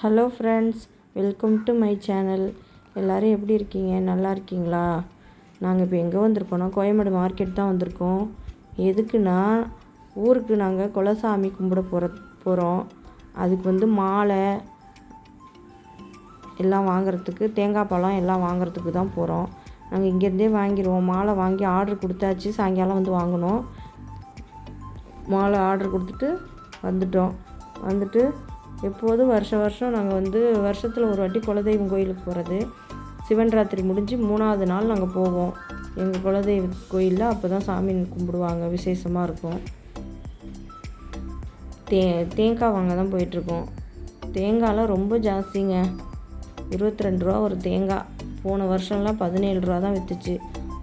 Hello friends welcome to my channel. எல்லோரும் எப்படி இருக்கீங்க? நல்லா இருக்கீங்களா? நாங்கள் இப்போ எங்கே வந்திருக்கோன்னா கோயம்பேடு மார்க்கெட் தான் வந்திருக்கோம். எதுக்குன்னா ஊருக்கு நாங்கள் குலசாமி கும்பிட போகிற போகிறோம் அதுக்கு வந்து மாலை எல்லாம் வாங்குறதுக்கு தேங்காய் பழம் எல்லாம் வாங்குறதுக்கு தான் போகிறோம் நாங்கள் இங்கேருந்தே வாங்கிடுவோம் மாலை வாங்கி ஆர்டர் கொடுத்தாச்சு. சாயங்காலம் வந்து வாங்கினோம் மாலை ஆர்டர் கொடுத்துட்டு வந்துட்டோம். வந்துட்டு எப்போதும் வருஷம் வருஷம் நாங்கள் வந்து வருஷத்தில் ஒரு வாட்டி குலதெய்வம் கோயிலுக்கு போகிறது சிவன் ராத்திரி முடிஞ்சு மூணாவது நாள் நாங்கள் போவோம். எங்கள் குலதெய்வ கோயிலில் அப்போ தான் சாமி கும்பிடுவாங்க விசேஷமாக இருக்கும். தே தேங்காய் வாங்க தான் போயிட்டுருக்கோம். தேங்காய்லாம் ரொம்ப ஜாஸ்திங்க. இருபத்தி ரெண்டு ரூபா ஒரு தேங்காய். போன வருஷம்லாம் பதினேழு ரூபா தான் விற்றுச்சு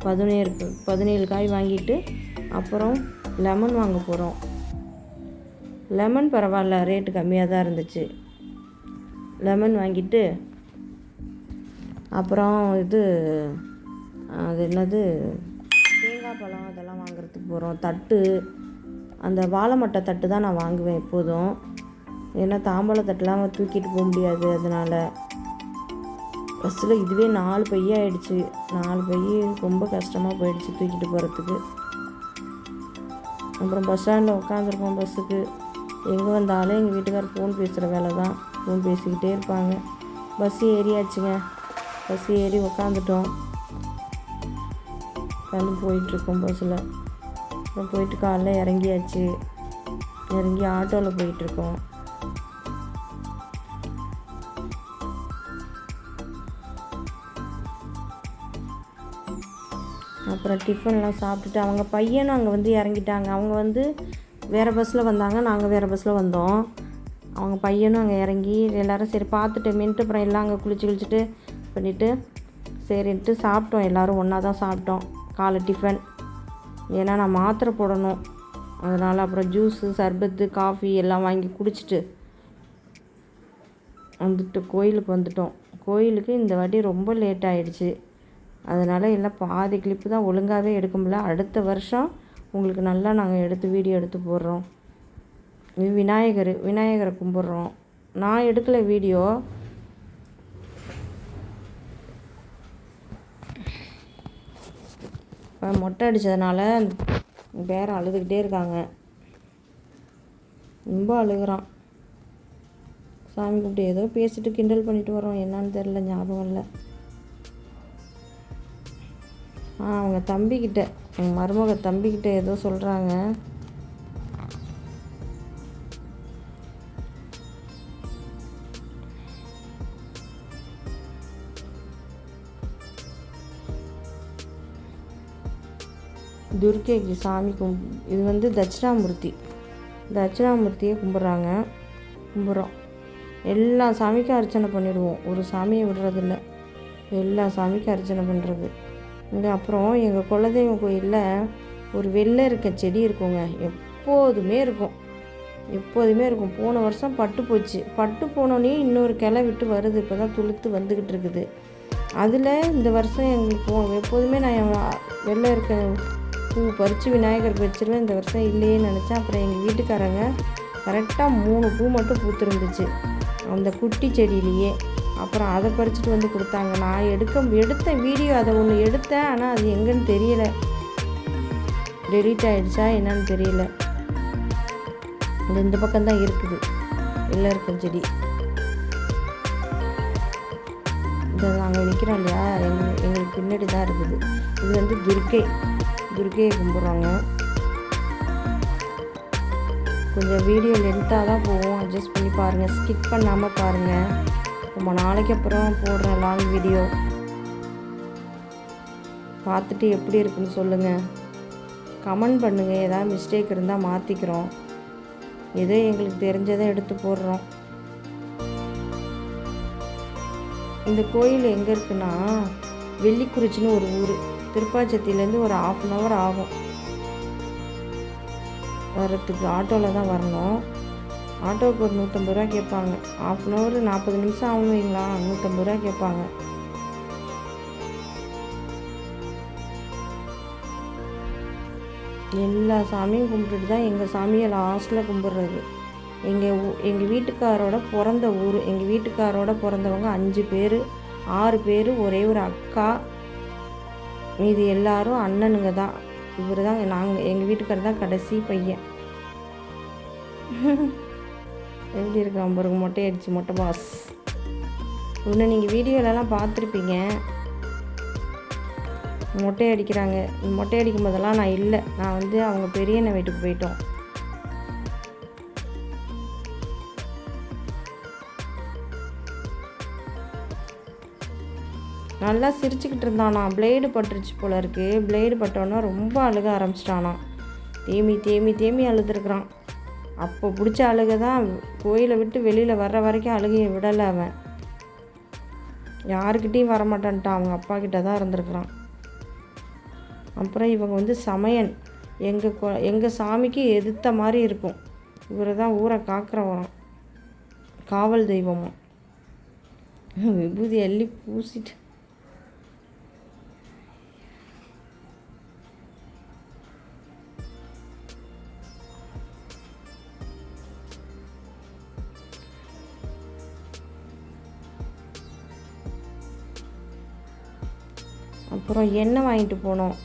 பதினேழு பதினேழு காய் வாங்கிட்டு அப்புறம் லெமன் வாங்க போகிறோம் லெமன் பரவாயில்ல ரேட்டு கம்மியாக தான் இருந்துச்சு. லெமன் வாங்கிட்டு அப்புறம் இது அது என்னது தேங்காய் பழம் அதெல்லாம் வாங்குறதுக்கு போகிறோம் தட்டு அந்த வாழைமட்டை தட்டு தான் நான் வாங்குவேன் எப்போதும். ஏன்னா தாம்பாள தட்டுலாம் தூக்கிட்டு போக முடியாது அதனால். பஸ்ஸில் இதுவே நாலு பைய ஆயிடுச்சு. நாலு பைய ரொம்ப கஷ்டமாக போயிடுச்சு தூக்கிட்டு போகிறதுக்கு அப்புறம் பஸ் ஸ்டாண்டில் உட்காந்துருப்போம் பஸ்ஸுக்கு எங்கே வந்தாலும் எங்கள் வீட்டுக்காரர் ஃபோன் பேசுகிற வேலை தான். ஃபோன் பேசிக்கிட்டே இருப்பாங்க. பஸ் ஏறியாச்சுங்க. பஸ் ஏறி உக்காந்துட்டோம். உட்காந்து போயிட்டுருக்கோம் பஸ்ஸில் அப்புறம் போயிட்டு காலைல இறங்கியாச்சு. இறங்கி ஆட்டோவில் போயிட்டுருக்கோம். அப்புறம் டிஃபன்லாம் சாப்பிட்டுட்டு அவங்க பையனும் அங்கே வந்து இறங்கிட்டாங்க. அவங்க வந்து வேறு பஸ்ஸில் வந்தாங்க. நாங்கள் வேறு பஸ்ஸில் வந்தோம். அவங்க பையனும் அங்கே இறங்கி எல்லோரும் சரி பார்த்துட்டு மின்ட்டு அப்புறம் எல்லாம் அங்கே குளிச்சு குளிச்சுட்டு பண்ணிவிட்டு சரின்ட்டு சாப்பிட்டோம். எல்லோரும் ஒன்றா தான் சாப்பிட்டோம். காலை டிஃபன் ஏன்னா நான் மாத்திரை போடணும். அதனால் அப்புறம் ஜூஸு சர்பத்து காஃபி எல்லாம் வாங்கி குடிச்சிட்டு வந்துட்டு கோயிலுக்கு வந்துட்டோம். கோயிலுக்கு இந்த வாட்டி ரொம்ப லேட் ஆகிடுச்சு அதனால் எல்லாம் பாதி கிளிப்பு தான் ஒழுங்காகவே எடுக்க முடியல. அடுத்த வருஷம் உங்களுக்கு நல்லா நாங்கள் எடுத்து வீடியோ எடுத்து போடுறோம். விநாயகர் விநாயகரை கும்பிட்றோம். நான் எடுக்கல வீடியோ. இப்போ மொட்டை அடித்ததுனால பேரன் அழுதுகிட்டே இருக்காங்க. ரொம்ப அழுகிறான். சாமி கும்பிட்டு ஏதோ பேசிட்டு கிண்டல் பண்ணிட்டு வரோம் என்னன்னு தெரில ஞாபகம் இல்லை. ஆ அவங்க தம்பிக்கிட்ட எங்கள் மருமக தம்பிக்கிட்ட ஏதோ சொல்கிறாங்க துர்க்கைக்கு சாமி கும் இது வந்து தட்சிணாமூர்த்தி. தட்சிணாமூர்த்தியை கும்பிட்றாங்க. கும்பிட்றோம். எல்லா சாமிக்கும் அர்ச்சனை பண்ணிவிடுவோம் ஒரு சாமியை விடுறதில்ல. எல்லா சாமிக்கும் அர்ச்சனை பண்ணுறது அப்புறம் எங்கள் குலதெய்வம் கோயிலில் ஒரு வெள்ளை இருக்க செடி இருக்குங்க. எப்போதுமே இருக்கும். எப்போதுமே இருக்கும். போன வருஷம் பட்டு போச்சு. பட்டு போனோடனே இன்னொரு கிளை விட்டு வருது. இப்போ தான் துளுத்து வந்துக்கிட்டு இருக்குது. அதில் இந்த வருஷம் எங்களுக்கு போ எப்போதுமே நான் வெள்ளை இருக்க பூ பறித்து விநாயகருக்கு வச்சுருவேன். இந்த வருஷம் இல்லையேன்னு நினச்சேன். அப்புறம் எங்கள் வீட்டுக்காரங்க கரெக்டாக மூணு பூ மட்டும் பூத்துருந்துச்சு. அந்த குட்டி செடியிலேயே. அப்புறம் அதை பறிச்சுட்டு வந்து கொடுத்தாங்க. நான் எடுக்க எடுத்த வீடியோ அதை ஒன்று எடுத்தேன். ஆனால் அது எங்கன்னு தெரியல. டெலீட் ஆகிடுச்சா என்னன்னு தெரியல. அது இந்த பக்கம்தான் இருக்குது. இல்லை இருக்கும் செடி. இதை நாங்கள் நிற்கிறோம் இல்லையா? எங்கள் எங்களுக்கு பின்னாடி தான் இருக்குது. இது வந்து துர்க்கை துர்க்கையை கும்பிட்றாங்க. கொஞ்சம் வீடியோ லென்த்தாக தான் போவோம் அட்ஜஸ்ட் பண்ணி பாருங்கள் ஸ்கிப் பண்ணாமல் பாருங்கள் ரொம்ப நாளைக்கு அப்புறம் போடுறேன் லாங் வீடியோ பார்த்துட்டு எப்படி இருக்குன்னு சொல்லுங்கள் கமெண்ட் பண்ணுங்கள் ஏதாவது மிஸ்டேக் இருந்தால் மாற்றிக்கிறோம் ஏதோ எங்களுக்கு தெரிஞ்சதை எடுத்து போடுறோம். இந்த கோயில் எங்கே இருக்குன்னா வெள்ளிக்குறிச்சின்னு ஒரு ஊர். திருப்பாச்சத்திலேருந்து ஒரு ஆஃப் அன் ஹவர் ஆகும். வர்றதுக்கு ஆட்டோவில் தான் வரணும். ஆட்டோவுக்கு ஒரு நூற்றம்பது ரூபா கேட்பாங்க. ஆஃப் அன் ஹவர் நாற்பது நிமிஷம் ஆகணுங்களா நூற்றம்பது ரூபா கேட்பாங்க. எல்லா சாமியும் கும்பிட்டுட்டு தான் எங்கள் சாமியை லாஸ்ட்டில் கும்பிட்றது. எங்கள் எங்கள் வீட்டுக்காரோட பிறந்த ஊர் எங்கள் வீட்டுக்காரோட பிறந்தவங்க அஞ்சு பேர் ஆறு பேர் ஒரே ஒரு அக்கா. மீதி எல்லாரும் அண்ணனுங்க தான். இவர் தான் நாங்கள் எங்கள் வீட்டுக்காரர் தான் கடைசி பையன். எப்படி இருக்கான் பாருங்க மொட்டை அடிச்சு மொட்டை பாஸ் இன்னும் நீங்கள் வீடியோலலாம் பார்த்துருப்பீங்க. மொட்டை அடிக்கிறாங்க. மொட்டை அடிக்கும் போதெல்லாம் நான் இல்லை. நான் வந்து அவங்க பெரியண்ண வீட்டுக்கு போயிட்டோம். நல்லா சிரிச்சுக்கிட்டு இருந்தானா. பிளேடு பட்டுருச்சு போல இருக்குது பிளேடு பட்டோன்னா ரொம்ப அழுக ஆரம்பிச்சிட்டானா. தேமி தேமி தேமி அழுதுருக்குறான். அப்போ பிடிச்ச அழுக தான் கோயிலை விட்டு வெளியில் வர்ற வரைக்கும் அழுகையை விடலை அவன். யாருக்கிட்டேயும் வரமாட்டான்ட்டான். அவங்க அப்பா கிட்ட தான் இருந்திருக்கிறான். அப்புறம் இவங்க வந்து சமையன். எங்கள் கொ எங்கள் சாமிக்கு எதிர்த்த மாதிரி இருக்கும். இவர் தான் ஊரை காக்கிறவரம் காவல் தெய்வமும் விபூதி அள்ளி பூசிட்டு அப்புறம் எண்ணெய் வாங்கிட்டு போனோம்.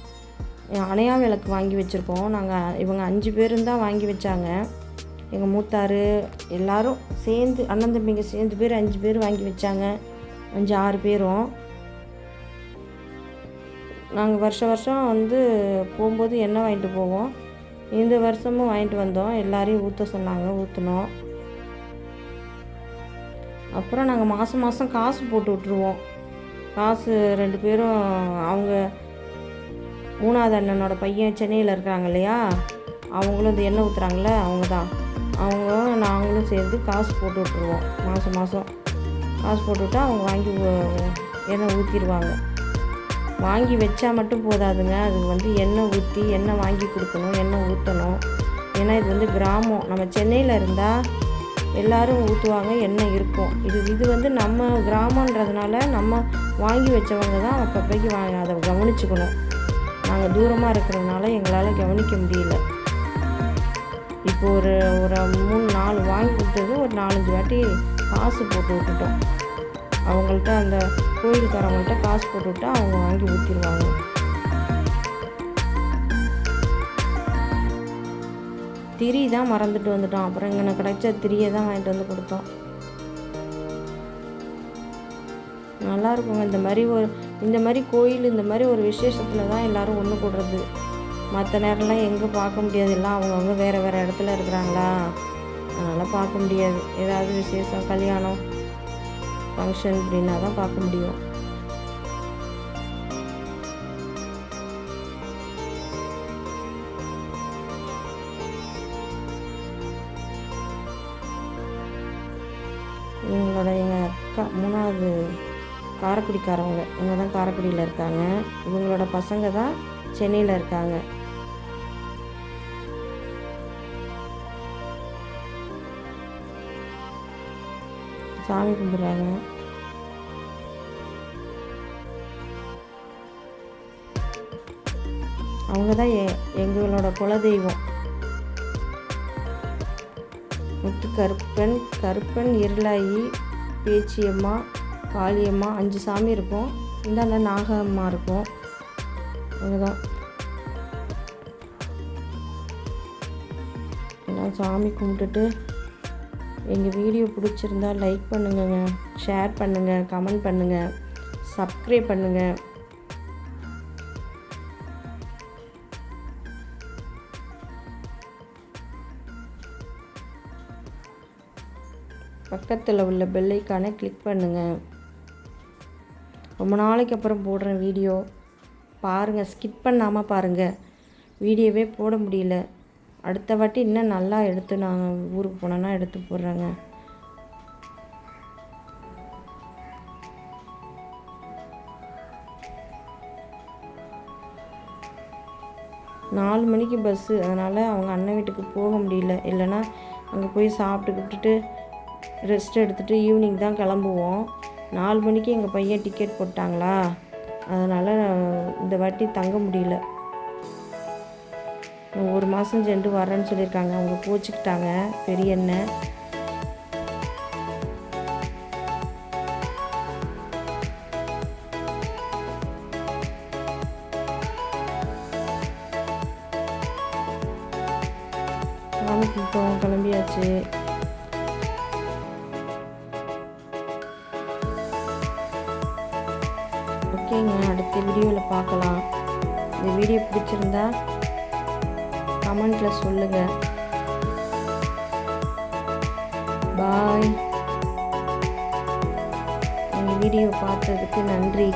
அணையா விளக்கு வாங்கி வச்சுருக்கோம். நாங்கள் இவங்க அஞ்சு பேரும் தான் வாங்கி வச்சாங்க. எங்கள் மூத்தார் எல்லாரும் சேர்ந்து அண்ணன் தம்பிங்க சேர்ந்து பேர் அஞ்சு பேர் வாங்கி வச்சாங்க. அஞ்சு ஆறு பேரும். நாங்கள் வருஷ வருஷம் வந்து போகும்போது எண்ணெய் வாங்கிட்டு போவோம். இந்த வருஷமும் வாங்கிட்டு வந்தோம். எல்லாரையும் ஊற்ற சொன்னாங்க ஊற்றினோம் அப்புறம் நாங்கள் மாதம் மாதம் காசு போட்டு விட்ருவோம் காசு ரெண்டு பேரும் அவங்க மூணாவது அண்ணனோட பையன் சென்னையில் இருக்கிறாங்க இல்லையா? அவங்களும் இந்த எண்ணெய் ஊற்றுறாங்களே அவங்க தான் அவங்க நாங்களும் சேர்ந்து காசு போட்டு விட்ருவோம் மாதம் மாதம் காசு போட்டு விட்டா அவங்க வாங்கி எண்ணெய் ஊற்றிடுவாங்க வாங்கி வச்சா மட்டும் போதாதுங்க. அது வந்து எண்ணெய் ஊற்றி எண்ணெய் வாங்கி கொடுக்கணும் எண்ணெய் ஊற்றணும் ஏன்னா இது வந்து கிராமம். நம்ம சென்னையில் இருந்தால் எல்லாரும் ஊற்றுவாங்க எண்ணெய் இருக்கும். இது இது வந்து நம்ம கிராமன்றதுனால நம்ம வாங்கி வச்சவங்க தான் அப்பப்பைக்கு வாங்க அதை கவனிச்சுக்கணும். நாங்கள் தூரமாக இருக்கிறதுனால எங்களால் கவனிக்க முடியல. இப்போ ஒரு ஒரு மூணு நாலு வாங்கி கொடுத்தது ஒரு நாலஞ்சு வாட்டி காசு போட்டு விட்டுட்டோம். அவங்கள்ட்ட அந்த கோயிலுக்காரவங்கள்ட்ட காசு போட்டு விட்டா அவங்க வாங்கி ஊற்றிடுவாங்க திரி தான் மறந்துட்டு வந்துட்டோம் அப்புறம் இங்கே கிடைச்ச திரியை தான் வாங்கிட்டு வந்து கொடுத்தோம் நல்லா இருக்குங்க இந்த மாதிரி ஒரு இந்த மாதிரி கோயில் இந்த மாதிரி ஒரு விசேஷத்தில் தான் எல்லோரும் ஒன்று கூடுறது. மற்ற நேரம்லாம் எங்கே பார்க்க முடியாது. எல்லாம் அவங்கவுங்க வேறு வேறு இடத்துல இருக்கிறாங்களா? அதனால் பார்க்க முடியாது. ஏதாவது விசேஷம் கல்யாணம் ஃபங்க்ஷன் அப்படின்னா தான் பார்க்க முடியும். காரைக்குடிக்காரவங்க. இவங்க தான் காரைக்குடியில் இருக்காங்க. இவங்களோட பசங்க தான் சென்னையில் இருக்காங்க. சாமி கும்பிட்றாங்க. அவங்க தான் எ எங்களோட குலதெய்வம். முத்து கருப்பன் கருப்பன் இருளாயி பேச்சியம்மா காளியம்மா அஞ்சு சாமி இருக்கும். இந்தாண்ட நாகம்மா இருக்கும். அவ்வளோதான் சாமி கும்பிட்டுட்டு எங்கள் வீடியோ பிடிச்சிருந்தா லைக் பண்ணுங்கங்க ஷேர் பண்ணுங்கள் கமெண்ட் பண்ணுங்கள் சப்ஸ்கிரைப் பண்ணுங்கள் பக்கத்தில் உள்ள பெல்லைக்கான கிளிக் பண்ணுங்கள் ரொம்ப நாளைக்கு அப்புறம் போடுறேன் வீடியோ. பாருங்கள் ஸ்கிப் பண்ணாமல் பாருங்கள் வீடியோவே போட முடியல. அடுத்த வாட்டி இன்னும் நல்லா எடுத்து நாங்கள் ஊருக்கு போனோன்னா எடுத்து போடுறேங்க. நாலு மணிக்கு பஸ்ஸு அதனால் அவங்க அண்ணன் வீட்டுக்கு போக முடியல. இல்லைன்னா அங்கே போய் சாப்பிட்டுக்கிட்டு ரெஸ்ட் எடுத்துகிட்டு ஈவினிங் தான் கிளம்புவோம். நாலு மணிக்கு எங்கள் பையன் டிக்கெட் போட்டாங்களா? அதனால் இந்த வாட்டி தங்க முடியல. ஒரு மாதம் சென்று வரேன்னு சொல்லியிருக்காங்க. அவங்க கோச்சிக்கிட்டாங்க. பெரிய அண்ணன். சாமி கிளம்பியாச்சு. அடுத்த வீடியோவில் பார்க்கலாம். இந்த வீடியோ பிடிச்சிருந்தா கமெண்ட்டில் சொல்லுங்கள் பாய். இந்த வீடியோ பார்த்ததுக்கு நன்றி.